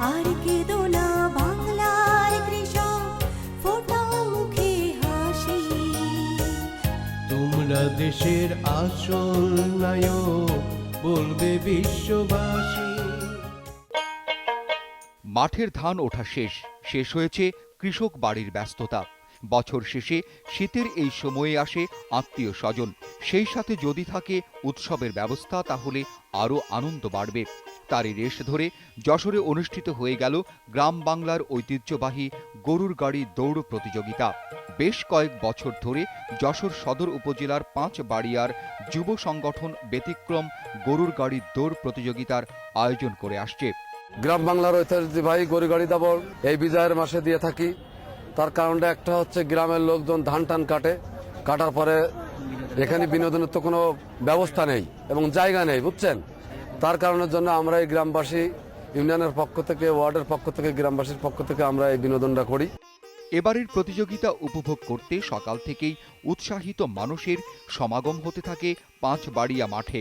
আর কেঁদো না বাংলার কৃষক ফোটাও মুখে হাসি। তোমরা দেশের আসল নায়ক বলবে বিশ্ববাসী। মাঠের ধান ওঠা শেষ শেষ হয়েছে কৃষক বাড়ির ব্যস্ততা। বছর শেষে শীতের এই সময়ে আসে আত্মীয় স্বজন। সেই সাথে যদি থাকে উৎসবের ব্যবস্থা তাহলে আরও আনন্দ বাড়বে। তারই রেশ ধরে যশোরে অনুষ্ঠিত হয়ে গেল গ্রাম বাংলার ঐতিহ্যবাহী গরুর গাড়ি দৌড় প্রতিযোগিতা। বেশ কয়েক বছর ধরে যশোর সদর উপজেলার পাঁচ বাড়িয়ার যুব সংগঠন ব্যতিক্রম গরুর গাড়ি দৌড় প্রতিযোগিতার আয়োজন করে আসছে। গ্রাম বাংলার ঐতিহ্যবাহী গরু গাড়ি দাবর এই বিজয়ের মাসে দিয়ে থাকি। তার কারণটা একটা হচ্ছে গ্রামের লোকজন ধান টান কাটে। কাটার পরে এখানে বিনোদনের তো কোনো ব্যবস্থা নেই এবং জায়গা নেই, বুঝছেন? তার কারণের জন্য আমরা এই গ্রামবাসী ইউনিয়নের পক্ষ থেকে, ওয়ার্ডের পক্ষ থেকে, গ্রামবাসীর পক্ষ থেকে আমরা এই বিনোদনটা করি। এবারের প্রতিযোগিতা উপভোগ করতে সকাল থেকেই উৎসাহিত মানুষের সমাগম হতে থাকে পাঁচ বাড়িয়া মাঠে।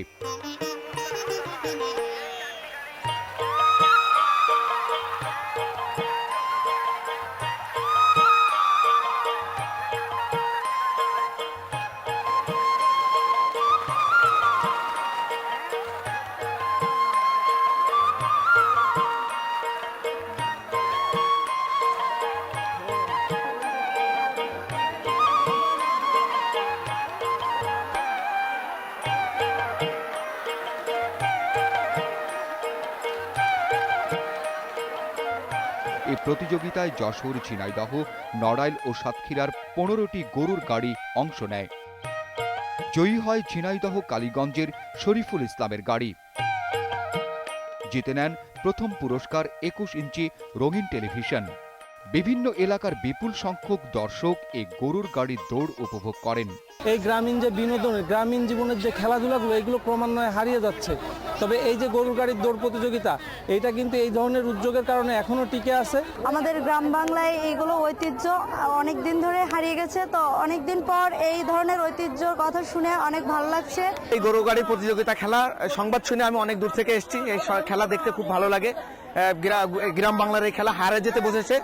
এই প্রতিযোগিতায় যশোর, ঝিনাইদহ, নড়াইল ও সাতক্ষীরার পনেরোটি গরুর গাড়ি অংশ নেয়। জয়ী হয় ঝিনাইদহ কালীগঞ্জের শরীফুল ইসলামের গাড়ি। জিতে নেন প্রথম পুরস্কার একুশ ইঞ্চি রঙিন টেলিভিশন। বিভিন্ন এলাকার বিপুল সংখ্যক দর্শক এই গরুর গাড়ির দৌড় উপভোগ করেন। এই গ্রামীণ যে বিনোদন গ্রামীণ জীবনের যে খেলাধুলাগুলো, এগুলো ক্রমান্বয়ে হারিয়ে যাচ্ছে। তবে এই যে গরুর গাড়ির দৌড় প্রতিযোগিতা এইটা কিন্তু এই ধরনের উদ্যোগের কারণে এখনও টিকে আছে। আমাদের গ্রাম বাংলায় এইগুলো ঐতিহ্য অনেক দিন ধরে হারিয়ে গেছে তো অনেক দিন পর এই ধরনের ঐতিহ্যর কথা শুনে অনেক ভালো লাগছে। এই গরু গাড়ি প্রতিযোগিতা খেলা সংবাদ শুনে আমি অনেক দূর থেকে এসেছি এই খেলা দেখতে খুব ভালো লাগে। গ্রা- গ্রাম বাংলার এই খেলা হারে যেতে বসেছে।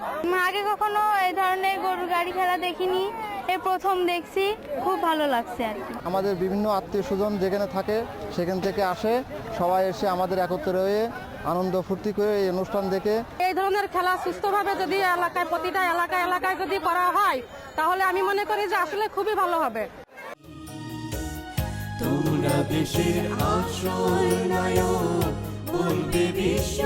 আগে কখনো এই ধরনের গরুর গাড়ি খেলা দেখিনি এই প্রথম দেখছি খুব ভালো লাগছে আর কি। আমাদের বিভিন্ন আত্মীয় স্বজন যেখানে থাকে সেখান থেকে আসে সবাই এসে আমাদের একত্রে হয়ে আনন্দ ফুর্তি করে এই অনুষ্ঠান দেখে। এই ধরনের খেলা সুস্থভাবে যদি এলাকায় প্রতিটা এলাকায় এলাকায় যদি করা হয় তাহলে আমি মনে করি যে আসলে খুবই ভালো হবে। তোমরা দেশের আসল নায়ক বলবে বিশ্ব